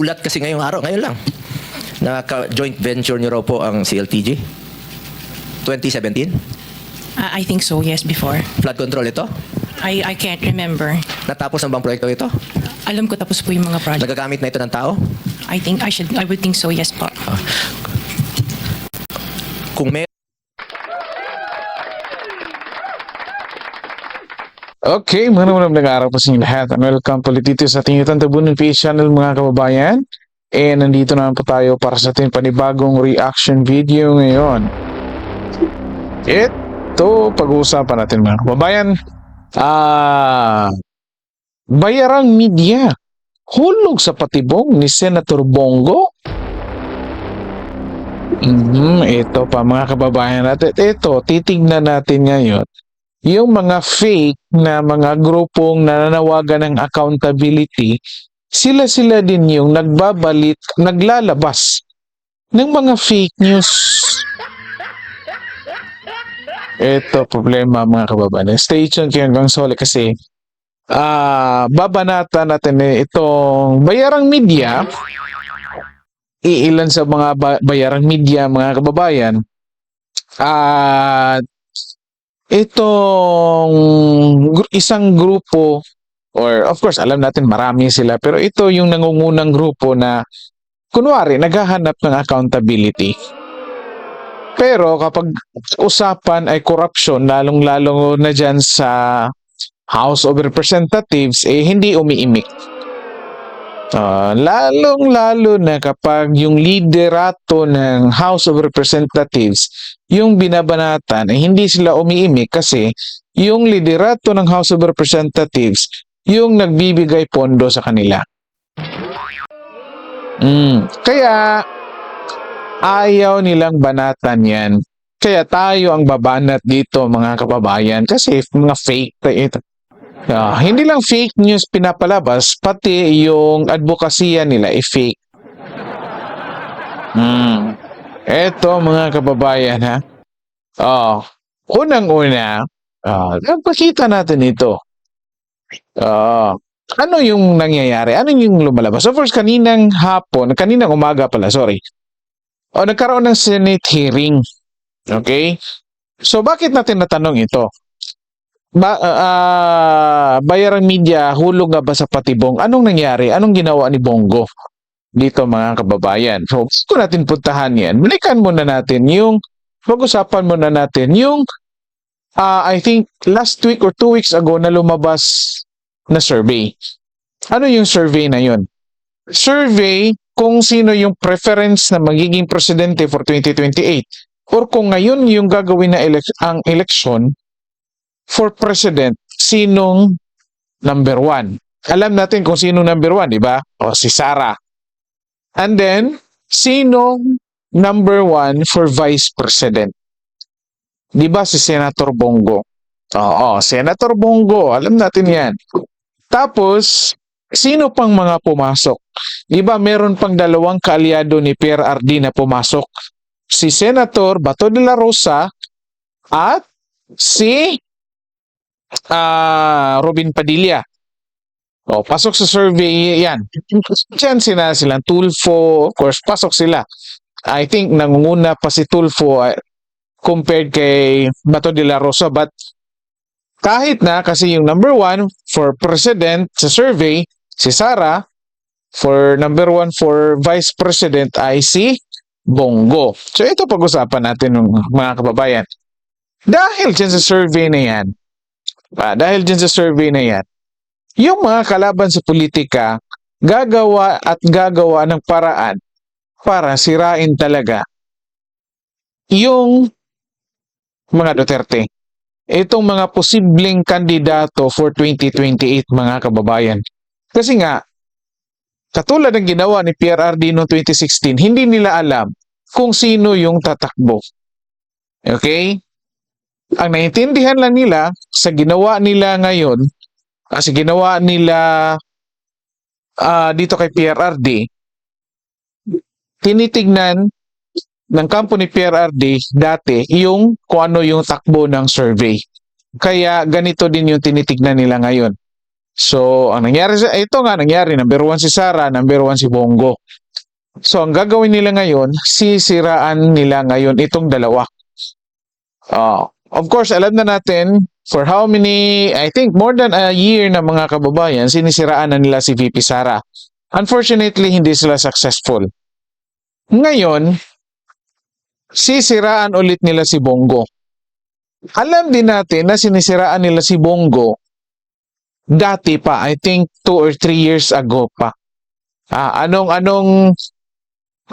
Ulat kasi ngayong araw, ngayon lang. Na ka- joint venture niyo raw po ang CLTG. 2017. Uh, I think so, yes, before. Flood control ito. I, I can't remember. Natapos na bang proyekto ito? Alam ko tapos po yung mga project. Nagagamit na ito ng tao? I think I should, I would think so, yes po. Kung may Okay, mga naman nag-aaral po sa inyo lahat. And welcome ulit dito sa ating Tabunan PH channel mga kababayan. And nandito naman po tayo para sa ating panibagong reaction video ngayon. Ito, pag-uusapan natin mga kababayan. Ah, bayarang media. Hulog sa patibong ni Senator Bongo. Mhm, ito pa mga kababayan natin. Ito, titignan natin ngayon yung mga fake na mga grupong nananawagan ng accountability, sila-sila din yung nagbabalit, naglalabas ng mga fake news. Ito problema mga kababayan. Stay tuned kayo hanggang soli kasi ah babanata natin eh, itong bayarang media iilan sa mga ba- bayarang media mga kababayan at itong isang grupo or of course alam natin marami sila pero ito yung nangungunang grupo na kunwari naghahanap ng accountability. Pero kapag usapan ay corruption lalong-lalo na dyan sa House of Representatives eh hindi umiimik Ah, lalong-lalo na kapag yung liderato ng House of Representatives yung binabanatan ay hindi sila umiimik kasi yung liderato ng House of Representatives yung nagbibigay pondo sa kanila. Mm. Kaya ayaw nilang banatan yan. Kaya tayo ang babanat dito mga kababayan kasi mga fake Ah, hindi lang fake news pinapalabas, pati yung advokasya nila ay fake. Hmm. Eto mga kababayan ha. Oh, unang-una, ah, pakita natin ito. Ah, ano yung nangyayari? Ano yung lumalabas? So first, kaninang hapon, kaninang umaga pala, sorry. O, nagkaroon ng Senate hearing. Okay? So, bakit natin natanong ito? Ba, ah, bayarang media, hulog nga ba sa patibong? Anong nangyari? Anong ginawa ni Bongo? Dito mga kababayan. So, gusto natin puntahan yan. Balikan muna natin yung, pag-usapan muna natin yung, ah, I think last week or two weeks ago na lumabas na survey. Ano yung survey na yun? Survey kung sino yung preference na magiging presidente for 2028 or kung ngayon yung gagawin na elec- ang election for president, sinong number one? Alam natin kung sino number one, di ba? O si Sara. And then, sinong number one for vice president? Di ba si Senator Bongo? Oo, Senator Bongo. Alam natin yan. Tapos, sino pang mga pumasok? Di ba meron pang dalawang kaalyado ni Pierre Ardi na pumasok? Si Senator Bato de la Rosa at si ah Robin Padilla. O, pasok sa survey yan. Diyan sila silang Tulfo, of course, pasok sila. I think nangunguna pa si Tulfo ah, compared kay Bato de la Rosa but kahit na kasi yung number one for president sa survey, si Sara, for number one for vice president ay si Bongo. So ito pag-usapan natin ng mga kababayan. Dahil dyan sa survey na yan, ah, dahil dyan sa survey na yan, yung mga kalaban sa politika gagawa at gagawa ng paraan para sirain talaga yung mga Duterte. Itong mga posibleng kandidato for 2028 mga kababayan. Kasi nga, katulad ng ginawa ni PRRD noong 2016, hindi nila alam kung sino yung tatakbo. Okay? Ang naiintindihan lang nila sa ginawa nila ngayon, kasi ginawa nila ah, dito kay PRRD, tinitignan ng kampo ni PRRD dati yung kung ano yung takbo ng survey. Kaya ganito din yung tinitignan nila ngayon. So, ang nangyari sa ito nga nangyari, number one si Sara, number one si Bongo. So, ang gagawin nila ngayon, sisiraan nila ngayon itong dalawa. Ah, of course, alam na natin for how many, I think more than a year na mga kababayan, sinisiraan na nila si VP Sara. Unfortunately, hindi sila successful. Ngayon, sisiraan ulit nila si Bongo. Alam din natin na sinisiraan nila si Bongo dati pa, I think two or three years ago pa. Ah, anong anong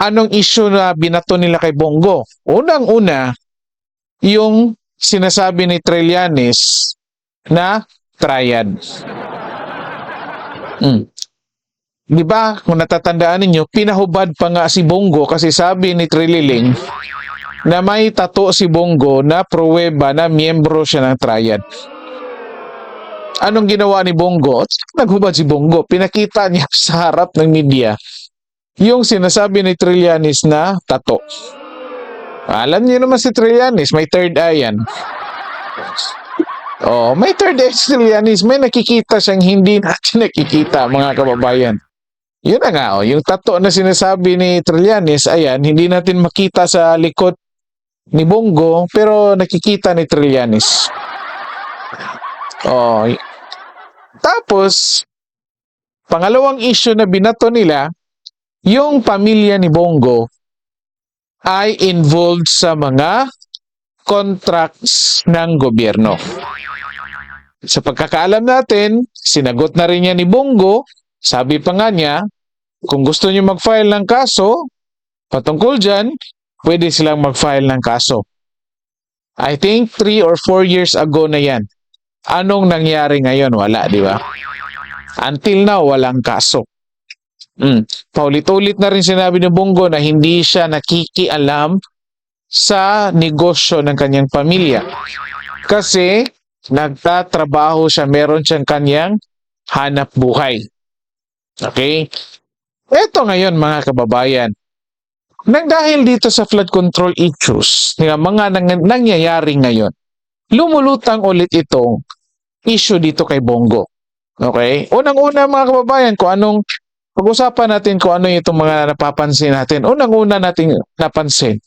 anong issue na binato nila kay Bongo? Unang-una, yung sinasabi ni Trillanes na triad. Hmm. Di ba, kung natatandaan ninyo, pinahubad pa nga si Bongo kasi sabi ni Trililing na may tato si Bongo na pruweba na miyembro siya ng triad. Anong ginawa ni Bongo? Naghubad si Bongo. Pinakita niya sa harap ng media yung sinasabi ni Trillanes na tato. Alam niyo naman si Trillanes, may third eye yan. Oh, may third eye si Trillanes. May nakikita siyang hindi natin nakikita, mga kababayan. Yun na nga, oh, yung tato na sinasabi ni Trillanes, ayan, hindi natin makita sa likod ni Bongo, pero nakikita ni Trillanes. Oh, tapos, pangalawang issue na binato nila, yung pamilya ni Bongo ay involved sa mga contracts ng gobyerno. Sa pagkakaalam natin, sinagot na rin niya ni Bongo, sabi pa nga niya, kung gusto niyo mag-file ng kaso, patungkol dyan, pwede silang mag-file ng kaso. I think 3 or 4 years ago na yan. Anong nangyari ngayon? Wala, di ba? Until now, walang kaso. Mm. Paulit-ulit na rin sinabi ni Bongo na hindi siya nakikialam sa negosyo ng kanyang pamilya. Kasi nagtatrabaho siya, meron siyang kanyang hanap buhay. Okay? Ito ngayon mga kababayan, nang dahil dito sa flood control issues, mga nang- nangyayari ngayon, lumulutang ulit itong issue dito kay Bongo. Okay? Unang-una mga kababayan, kung anong pag-usapan natin kung ano itong mga napapansin natin. Unang-una nating napansin.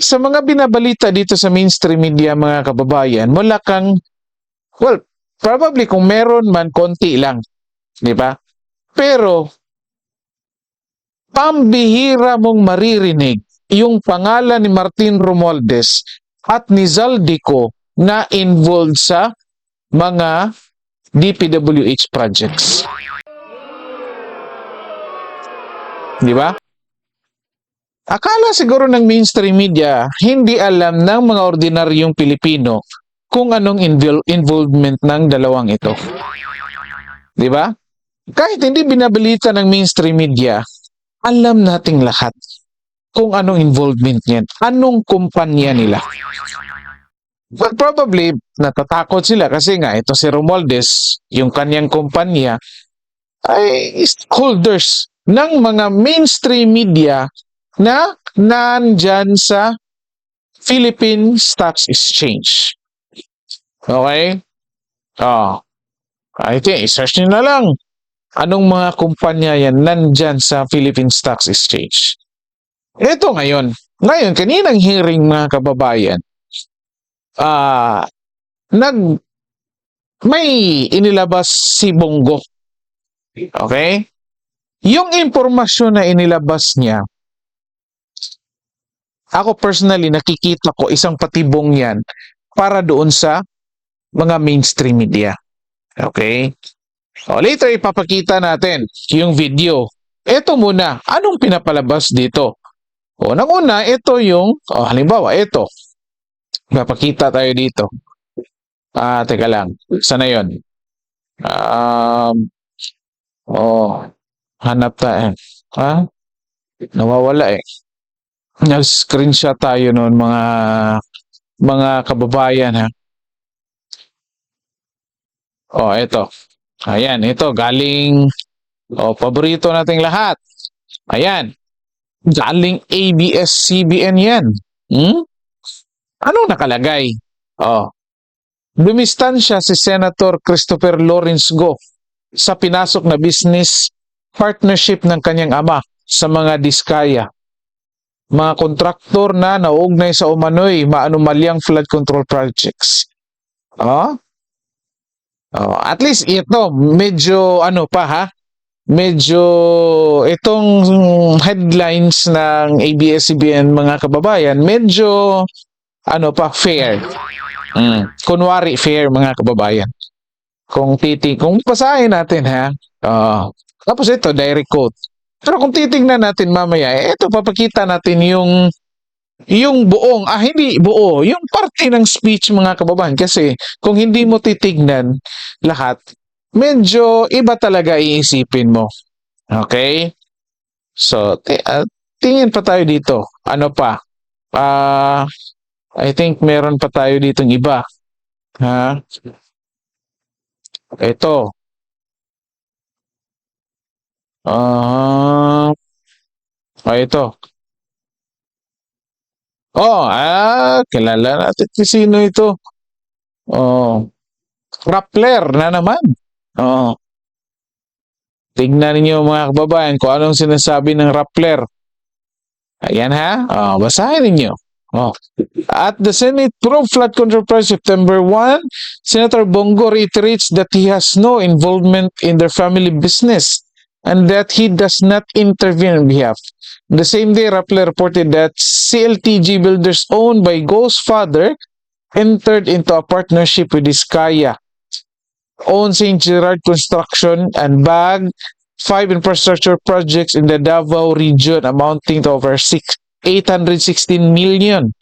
Sa mga binabalita dito sa mainstream media mga kababayan, wala kang, well, probably kung meron man, konti lang. Di ba? Pero, pambihira mong maririnig yung pangalan ni Martin Romualdez at ni Zaldico na involved sa mga DPWH projects. Di ba? Akala siguro ng mainstream media, hindi alam ng mga ordinaryong Pilipino kung anong invol- involvement ng dalawang ito. Di ba? Kahit hindi binabalita ng mainstream media, alam nating lahat kung anong involvement niyan, anong kumpanya nila. But probably, natatakot sila kasi nga ito si Romualdez, yung kanyang kumpanya, ay holders ng mga mainstream media na nandyan sa Philippine Stock Exchange. Okay? Oh. I think, search nyo na lang. Anong mga kumpanya yan nandyan sa Philippine Stock Exchange? Ito ngayon. Ngayon, kaninang hearing mga kababayan, ah, nag, may inilabas si Bongo. Okay? Yung impormasyon na inilabas niya, ako personally nakikita ko isang patibong yan para doon sa mga mainstream media. Okay? O later ipapakita natin yung video. Ito muna, anong pinapalabas dito? O una, ito yung, o halimbawa, ito. Ipapakita tayo dito. Ah, teka lang. Sana yun? Um, oh, hanap tayo. Ha? Nawawala eh. Nag-screenshot tayo noon mga mga kababayan ha. Oh, ito. Ayan, ito galing oh, paborito nating lahat. Ayan. Galing ABS-CBN yan. Hmm? Anong nakalagay? Oh. dumistansya si Senator Christopher Lawrence Go sa pinasok na business partnership ng kanyang ama sa mga diskaya. Mga kontraktor na nauugnay sa umano'y maanumalyang flood control projects. Oh? Oh, at least ito, medyo ano pa ha? Medyo itong headlines ng ABS-CBN mga kababayan, medyo ano pa, fair. Mm. Kunwari fair mga kababayan. Kung titi, kung basahin natin ha. ah, tapos ito, direct quote. Pero kung titingnan natin mamaya, ito papakita natin yung yung buong, ah hindi buo, yung parte ng speech mga kababayan. Kasi kung hindi mo titignan lahat, medyo iba talaga iisipin mo. Okay? So, ah, tingin pa tayo dito. Ano pa? Ah, I think meron pa tayo ditong iba. Ha? Ito. Ah, ah, ito. Oh, ah, kilala natin kung sino ito. Oh, Rappler na naman. Oh. Tignan niyo mga kababayan kung anong sinasabi ng Rappler. Ayan ha. Oh, basahin niyo. Oh. At the Senate Pro Flood Control Project September 1, Senator Bongo reiterates that he has no involvement in their family business and that he does not intervene on behalf. The same day, Rappler reported that CLTG Builders owned by Go's father entered into a partnership with Iskaya, own St. Gerard Construction and BAG, five infrastructure projects in the Davao region amounting to over six, 816 million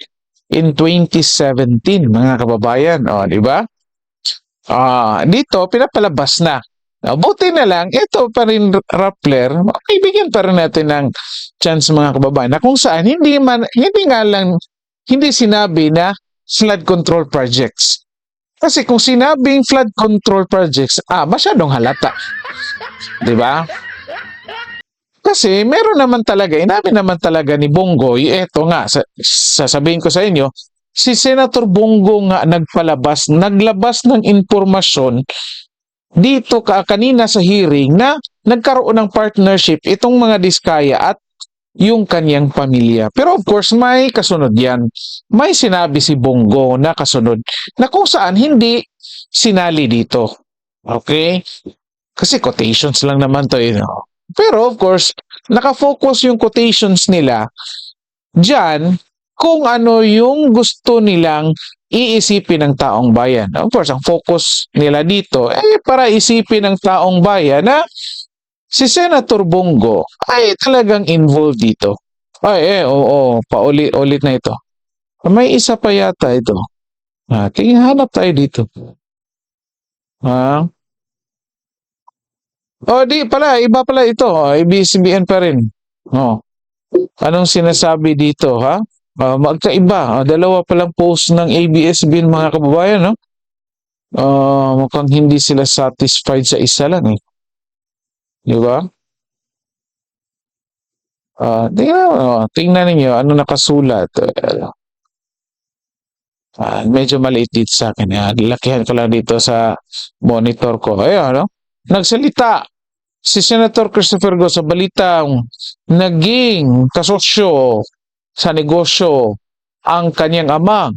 in 2017, mga kababayan. O, di ba? Ah, dito, pinapalabas na. Ah, buti na lang, ito pa rin Rappler, bibigyan pa rin natin ng chance mga kababayan na kung saan hindi man, hindi nga lang, hindi sinabi na flood control projects. Kasi kung sinabing flood control projects, ah, masyadong halata. Di ba? Kasi meron naman talaga, inamin naman talaga ni Bongoy, eto nga, sa, sasabihin ko sa inyo, si Senator Bongo nga nagpalabas, naglabas ng impormasyon dito ka kanina sa hearing na nagkaroon ng partnership itong mga diskaya at yung kanyang pamilya. Pero of course, may kasunod yan. May sinabi si Bongo na kasunod na kung saan hindi sinali dito. Okay? Kasi quotations lang naman to. You know? Pero of course, nakafocus yung quotations nila dyan kung ano yung gusto nilang iisipin ng taong bayan. Of course, ang focus nila dito eh para isipin ng taong bayan na si Senator Bongo ay talagang involved dito. Ay, eh, oo, paulit-ulit na ito. May isa pa yata ito. Ah, tingin hanap tayo dito. Ha? Oh, di pala, iba pala ito. ABS-CBN pa rin. Oh. Anong sinasabi dito, ha? Ah, magkaiba. Ah, dalawa palang post ng ABS-CBN mga kababayan, no? Ah, mukhang hindi sila satisfied sa isa lang, eh. Di ba? Ah, tingnan, oh, tingnan ninyo ano nakasulat. Ah, medyo maliit dito sa akin. Ah, lakihan ko lang dito sa monitor ko. Ayun, no? Nagsalita si Senator Christopher Go sa balitang naging kasosyo sa negosyo ang kanyang ama,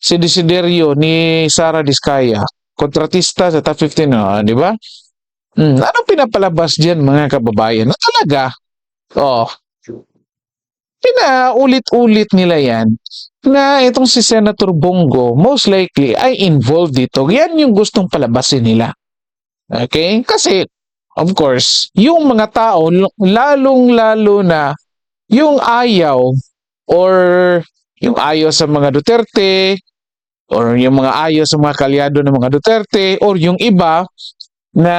si Desiderio ni Sara Diskaya, kontratista sa top 15, no? di ba? Hmm, anong pinapalabas diyan mga kababayan? Na talaga, oh, pinaulit-ulit nila yan na itong si Senator Bongo most likely ay involved dito. Yan yung gustong palabasin nila. Okay? Kasi, of course, yung mga tao, lalong-lalo na yung ayaw or yung ayaw sa mga Duterte or yung mga ayaw sa mga kalyado ng mga Duterte or yung iba na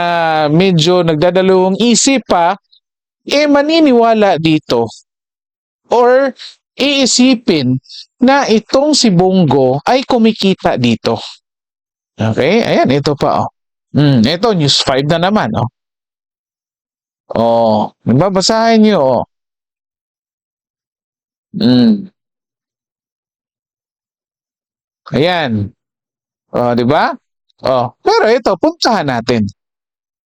medyo nagdadalawang isip pa, eh maniniwala dito or iisipin na itong si Bongo ay kumikita dito. Okay? Ayan, ito pa, oh. Hmm, ito, News 5 na naman, oh. Oh, nagbabasahin nyo, oh. Hmm. Ayan. Oh, di ba? Oh, pero ito, puntahan natin.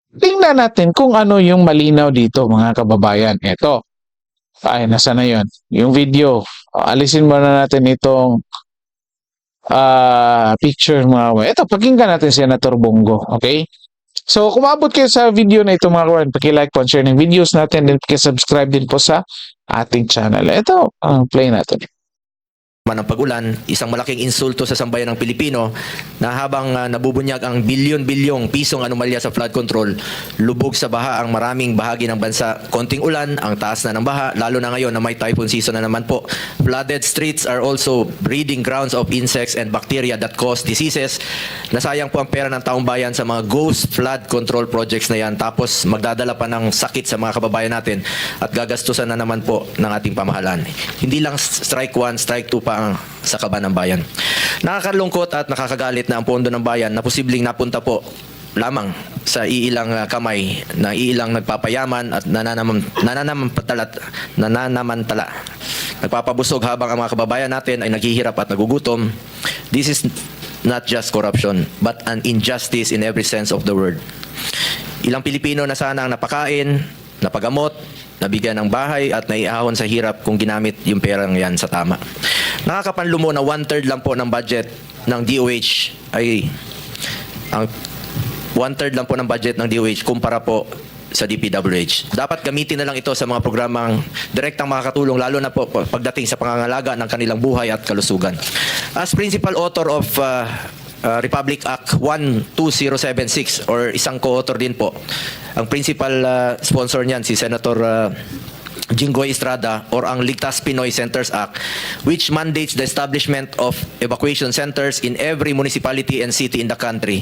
Tingnan natin kung ano yung malinaw dito, mga kababayan. Ito. Ay, nasa na yun? Yung video. Oh, alisin muna natin itong ah picture mga kababayan. Ito, pakinggan natin si Senator Bongo. Okay? So, kung maabot kayo sa video na ito mga kababayan, paki-like po and share ng videos natin, then paki-subscribe din po sa ating channel. Ito, ang play natin. Man ng pagulan, isang malaking insulto sa sambayan ng Pilipino na habang ah, nabubunyag ang bilyon-bilyong pisong anomalya sa flood control, lubog sa baha ang maraming bahagi ng bansa. Konting ulan, ang taas na ng baha, lalo na ngayon na may typhoon season na naman po. Flooded streets are also breeding grounds of insects and bacteria that cause diseases. Nasayang po ang pera ng taong bayan sa mga ghost flood control projects na yan. Tapos magdadala pa ng sakit sa mga kababayan natin at gagastusan na naman po ng ating pamahalaan. Hindi lang strike 1, strike 2 pa ang sa kaban ng bayan. Nakakalungkot at nakakagalit na ang pondo ng bayan na posibleng napunta po lamang sa iilang uh, kamay na iilang nagpapayaman at nananam, nananamantala, nananamantala. Nagpapabusog habang ang mga kababayan natin ay naghihirap at nagugutom. This is not just corruption but an injustice in every sense of the word. Ilang Pilipino na sana ang napakain, napagamot, nabigyan ng bahay at naiahon sa hirap kung ginamit yung perang yan sa tama. Nakakapanlumo na one-third lang po ng budget ng DOH ay ang one-third lang po ng budget ng DOH kumpara po sa DPWH. Dapat gamitin na lang ito sa mga programang direktang makakatulong lalo na po pagdating sa pangangalaga ng kanilang buhay at kalusugan. As principal author of uh, uh, Republic Act 12076 or isang co-author din po, ang principal uh, sponsor niyan si Senator uh, Jinggoy Estrada or ang Ligtas Pinoy Centers Act which mandates the establishment of evacuation centers in every municipality and city in the country.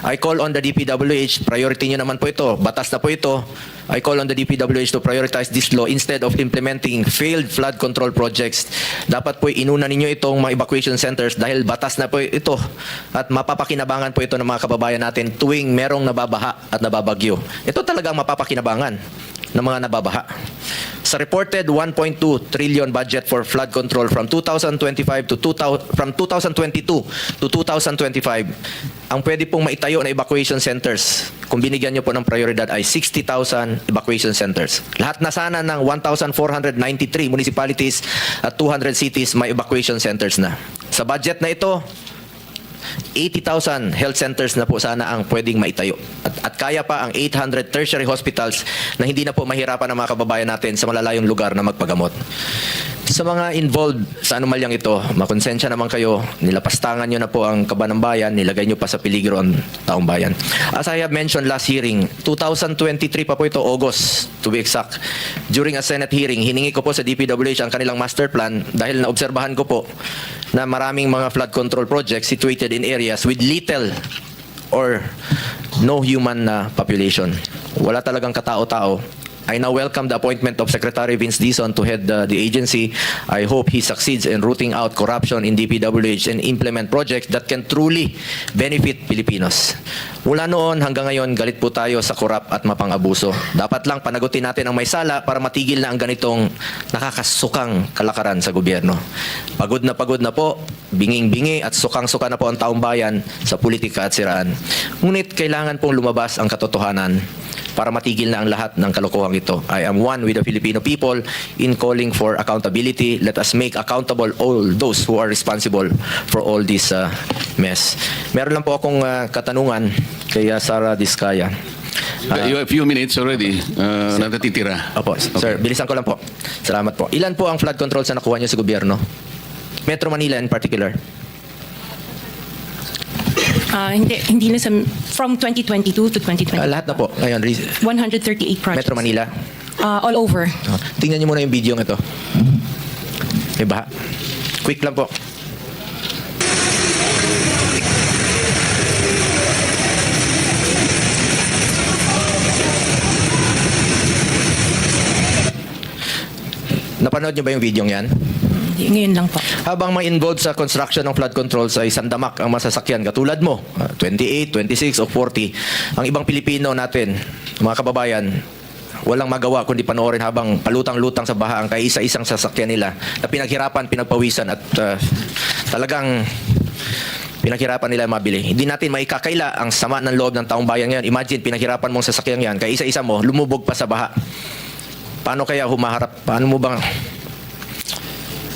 I call on the DPWH, priority nyo naman po ito, batas na po ito. I call on the DPWH to prioritize this law instead of implementing failed flood control projects. Dapat po inuna ninyo itong mga evacuation centers dahil batas na po ito at mapapakinabangan po ito ng mga kababayan natin tuwing merong nababaha at nababagyo. Ito talagang mapapakinabangan ng mga nababaha. Sa reported 1.2 trillion budget for flood control from 2025 to 2000, from 2022 to 2025, ang pwede pong maitayo na evacuation centers, kung binigyan niyo po ng prioridad ay 60,000 evacuation centers. Lahat na sana ng 1,493 municipalities at 200 cities may evacuation centers na. Sa budget na ito, 80,000 health centers na po sana ang pwedeng maitayo. At, at kaya pa ang 800 tertiary hospitals na hindi na po mahirapan ng mga kababayan natin sa malalayong lugar na magpagamot. Sa mga involved sa anomalyang ito, makonsensya naman kayo, nilapastangan nyo na po ang kaban ng bayan, nilagay nyo pa sa peligro ang taong bayan. As I have mentioned last hearing, 2023 pa po ito, August to be exact. During a Senate hearing, hiningi ko po sa DPWH ang kanilang master plan dahil naobserbahan ko po na maraming mga flood control projects situated in areas with little or no human na population. Wala talagang katao-tao. I now welcome the appointment of Secretary Vince Dizon to head uh, the agency. I hope he succeeds in rooting out corruption in DPWH and implement projects that can truly benefit Filipinos. Mula noon hanggang ngayon, galit po tayo sa korap at mapang-abuso. Dapat lang panagutin natin ang may sala para matigil na ang ganitong nakakasukang kalakaran sa gobyerno. Pagod na pagod na po, binging-bingi at sukang-suka na po ang taong bayan sa politika at siraan. Ngunit kailangan pong lumabas ang katotohanan para matigil na ang lahat ng kalokohan ito. I am one with the Filipino people in calling for accountability. Let us make accountable all those who are responsible for all this uh, mess. Meron lang po akong uh, katanungan kay uh, Sara Diskaya. Ah. you have few minutes already uh, na natitira. Opo, sir, bilisan ko lang po. Salamat po. Ilan po ang flood controls na nakuha niyo sa gobyerno? Metro Manila in particular. Ah, hindi, hindi na sa, from 2022 to Ah, 2020. lahat na po. Ngayon, re- 138 projects. Metro Manila. Ah, all over. Ah, tingnan niyo muna yung video ito. May baha. Quick lang po. Napanood niyo ba yung video yan? Hindi, ngayon lang po. Habang may involved sa construction ng flood control sa sandamak ang masasakyan katulad mo, ah, 28, 26 o 40, ang ibang Pilipino natin, mga kababayan, walang magawa kundi panoorin habang palutang-lutang sa baha ang kaisa-isang sasakyan nila na pinaghirapan, pinagpawisan at ah, talagang Pinaghirapan nila mabili. Hindi natin maikakaila ang sama ng loob ng taong bayan ngayon. Imagine, pinaghirapan mong sasakyan yan, kaya isa-isa mo, lumubog pa sa baha. Paano kaya humaharap? Paano mo bang...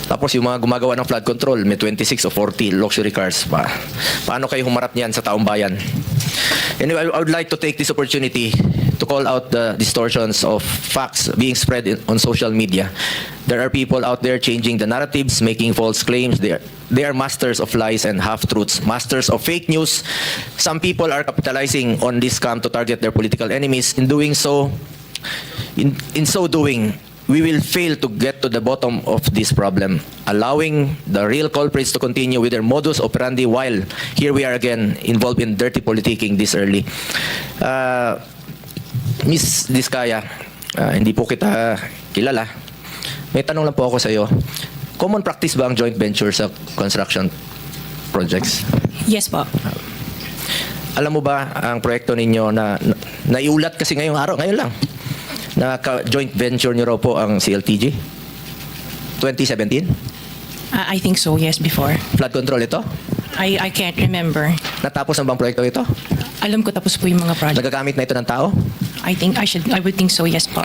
Tapos yung mga gumagawa ng flood control, may 26 o 40 luxury cars pa. Paano kayo humarap niyan sa taong bayan? Anyway, I would like to take this opportunity to call out the distortions of facts being spread in, on social media. There are people out there changing the narratives, making false claims. They are, they are masters of lies and half-truths, masters of fake news. Some people are capitalizing on this scam to target their political enemies. In doing so, in, in so doing, we will fail to get to the bottom of this problem, allowing the real culprits to continue with their modus operandi while here we are again involved in dirty politicking this early. Uh, Miss Diskaya, uh, hindi po kita kilala. May tanong lang po ako sa iyo. Common practice ba ang joint venture sa construction projects? Yes po. Alam mo ba ang proyekto ninyo na, na naiulat kasi ngayong araw, ngayon lang, na joint venture niyo raw po ang CLTG? 2017? Uh, I think so, yes, before. Flood control ito? I, I can't remember. Natapos na bang proyekto ito? Alam ko tapos po yung mga project. Nagagamit na ito ng tao? I think I should, I would think so, yes po.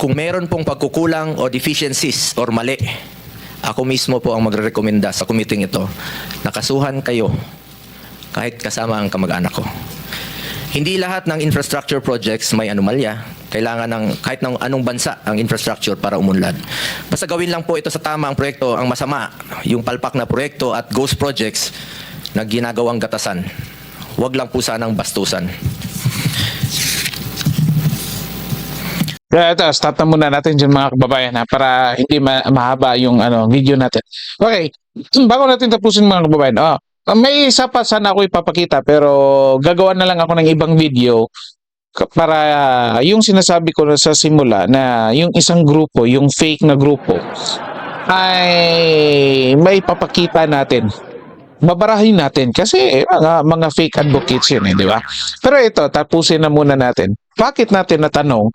Kung meron pong pagkukulang o deficiencies or mali, ako mismo po ang magre-recommenda sa committee ito. Nakasuhan kayo kahit kasama ang kamag-anak ko. Hindi lahat ng infrastructure projects may anomalya. Kailangan ng kahit ng anong bansa ang infrastructure para umunlad. Basta gawin lang po ito sa tama ang proyekto, ang masama, yung palpak na proyekto at ghost projects na ginagawang gatasan. Huwag lang po sanang bastusan. Kaya ito, stop na muna natin dyan mga kababayan ha, para hindi ma- mahaba yung ano, video natin. Okay, bago natin tapusin mga kababayan, oh, may isa pa sana ako ipapakita pero gagawa na lang ako ng ibang video para yung sinasabi ko sa simula na yung isang grupo, yung fake na grupo, ay may papakita natin. Babarahin natin kasi mga, mga fake advocates yun eh, di ba? Pero ito, tapusin na muna natin. Bakit natin natanong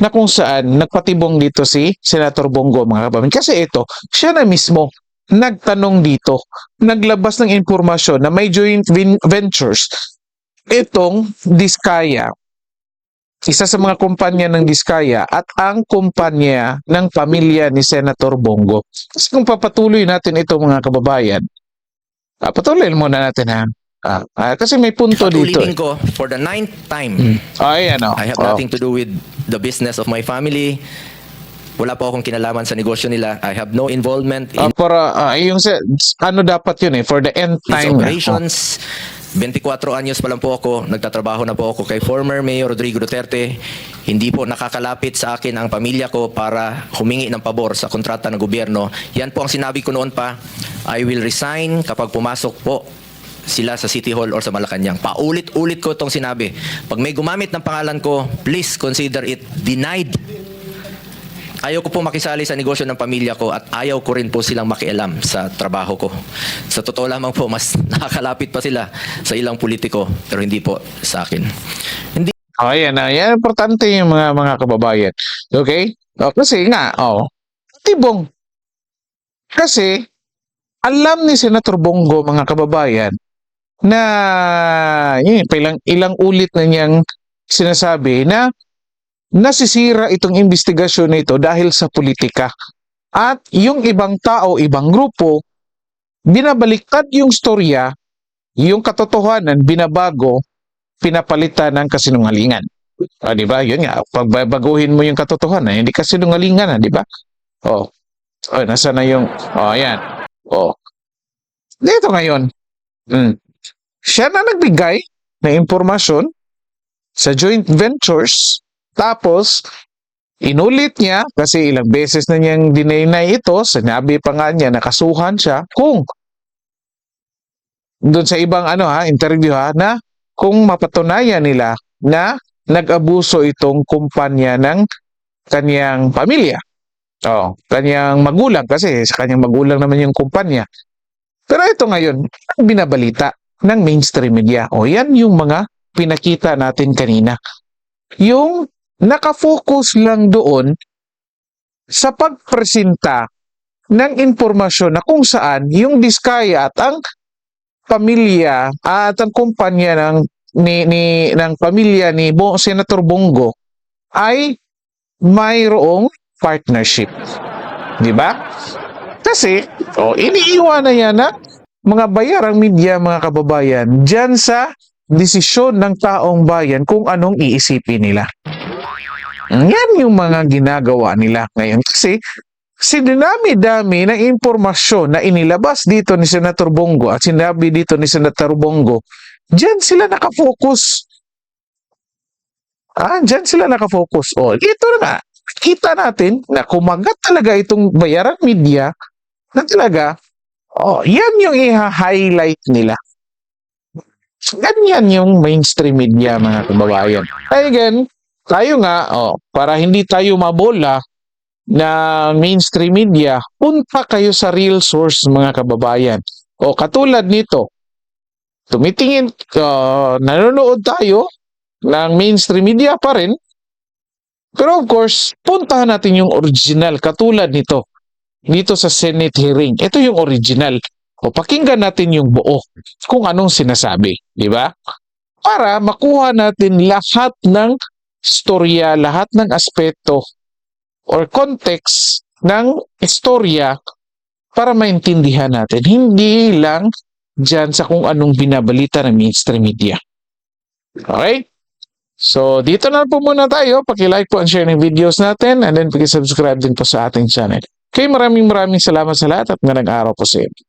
na kung saan nagpatibong dito si Senator Bongo mga kababayan. Kasi ito, siya na mismo nagtanong dito, naglabas ng informasyon na may joint ventures itong Diskaya, isa sa mga kumpanya ng Diskaya at ang kumpanya ng pamilya ni Senator Bongo. Kasi kung papatuloy natin ito mga kababayan, ah, patuloy muna natin ha. Ah, ah, kasi may punto dito. Eh. ko for the ninth time. Ay, ano. I have oh. nothing to do with the business of my family. Wala po akong kinalaman sa negosyo nila. I have no involvement in Ah, para ah, yung sa- ano dapat yun eh for the end time. operations. 24 anyos pa lang po ako, nagtatrabaho na po ako kay former Mayor Rodrigo Duterte. Hindi po nakakalapit sa akin ang pamilya ko para humingi ng pabor sa kontrata ng gobyerno. Yan po ang sinabi ko noon pa. I will resign kapag pumasok po sila sa City Hall or sa Malacanang. Paulit-ulit ko itong sinabi. Pag may gumamit ng pangalan ko, please consider it denied. Ayaw ko po makisali sa negosyo ng pamilya ko at ayaw ko rin po silang makialam sa trabaho ko. Sa totoo lamang po, mas nakakalapit pa sila sa ilang politiko pero hindi po sa akin. Hindi Oh, yan, ah, yan importante yung mga mga kababayan. Okay? Oh, kasi nga, oh, tibong. Kasi alam ni Senator Bongo mga kababayan na yun, ilang ilang ulit na niyang sinasabi na nasisira itong investigasyon na ito dahil sa politika. At yung ibang tao, ibang grupo, binabaliktad yung storya, yung katotohanan, binabago, pinapalitan ng kasinungalingan. Ah, di ba? Yun nga, pagbabaguhin mo yung katotohanan, hindi kasinungalingan, ah, di ba? Oh. Oh, nasa na yung Oh, ayan. Oh. Dito ngayon. Mm. Siya na nagbigay ng impormasyon sa joint ventures tapos inulit niya kasi ilang beses na niyang dinay ito, sinabi pa nga niya nakasuhan siya kung doon sa ibang ano ha, interview ha, na kung mapatunayan nila na nag-abuso itong kumpanya ng kanyang pamilya. Oh, kanyang magulang kasi sa kanyang magulang naman yung kumpanya. Pero ito ngayon, ang binabalita ng mainstream media. O yan yung mga pinakita natin kanina. Yung nakafocus lang doon sa pagpresenta ng impormasyon na kung saan yung Diskaya at ang pamilya at ang kumpanya ng ni, ni ng pamilya ni Bo, Senator Bongo ay mayroong partnership. Di ba? Kasi, oh, iniiwan na yan na mga bayarang media, mga kababayan, dyan sa desisyon ng taong bayan kung anong iisipin nila. Yan yung mga ginagawa nila ngayon. Kasi, sinadami-dami ng impormasyon na inilabas dito ni Senator Bongo at sinabi dito ni Senator Bongo, dyan sila nakafocus. Ah, dyan sila nakafocus. O, ito na nga. Kita natin na kumagat talaga itong bayaran media na talaga, oh, yan yung i-highlight nila. Ganyan yung mainstream media, mga kababayan. Ay, again, tayo nga, oh, para hindi tayo mabola na mainstream media, punta kayo sa real source, mga kababayan. O katulad nito, tumitingin, uh, nanonood tayo ng mainstream media pa rin, pero of course, puntahan natin yung original, katulad nito, dito sa Senate hearing. Ito yung original. O pakinggan natin yung buo kung anong sinasabi, di ba? Para makuha natin lahat ng storya, lahat ng aspeto or context ng istorya para maintindihan natin. Hindi lang dyan sa kung anong binabalita ng mainstream media. Okay? So, dito na po muna tayo. Paki-like po and share ng videos natin and then paki-subscribe din po sa ating channel. Okay, maraming maraming salamat sa lahat at magandang araw po sa inyo.